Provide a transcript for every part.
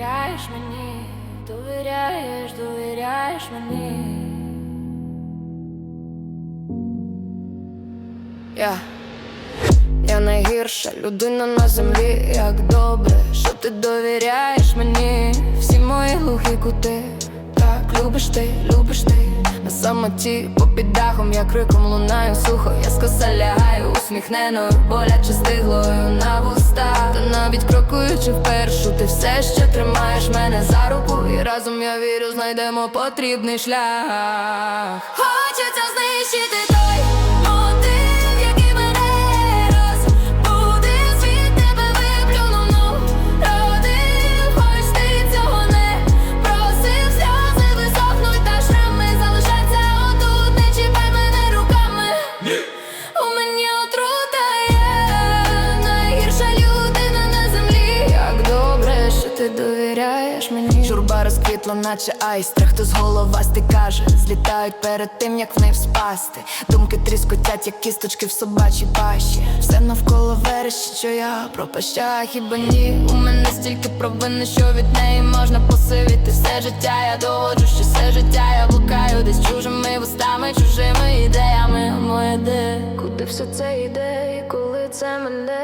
довіряєш мені, довіряєш, довіряєш мені. Я, я найгірша людина на землі, як добре, що ти довіряєш мені, всі мої глухі кути, так любиш ти, любиш ти. На самоті, попід дахом, я криком лунаю сухо, я скоса лягаю, усміхненою, боляче стиглою на вустах Та крокуючи впершу, ти все ще тримаєш мене за руку, і разом я вірю, знайдемо потрібний шлях. Хочеться знищити ти довіряєш мені? Журба розквітла, наче айстра Хтось головасти каже, злітають перед тим, як в неї вспасти Думки тріскотять, як кісточки в собачій пащі. Все навколо верещить, що я пропаща, хіба ні? У мене стільки провини, що від неї можна посивіти Все життя. Я доводжу, що все життя я блукаю Десь чужими вустами, чужими ідеями. Моє де, куди все це йде? І коли це мене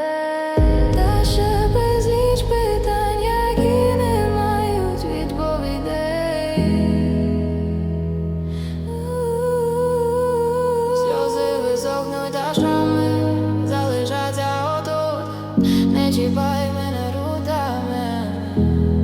Bye.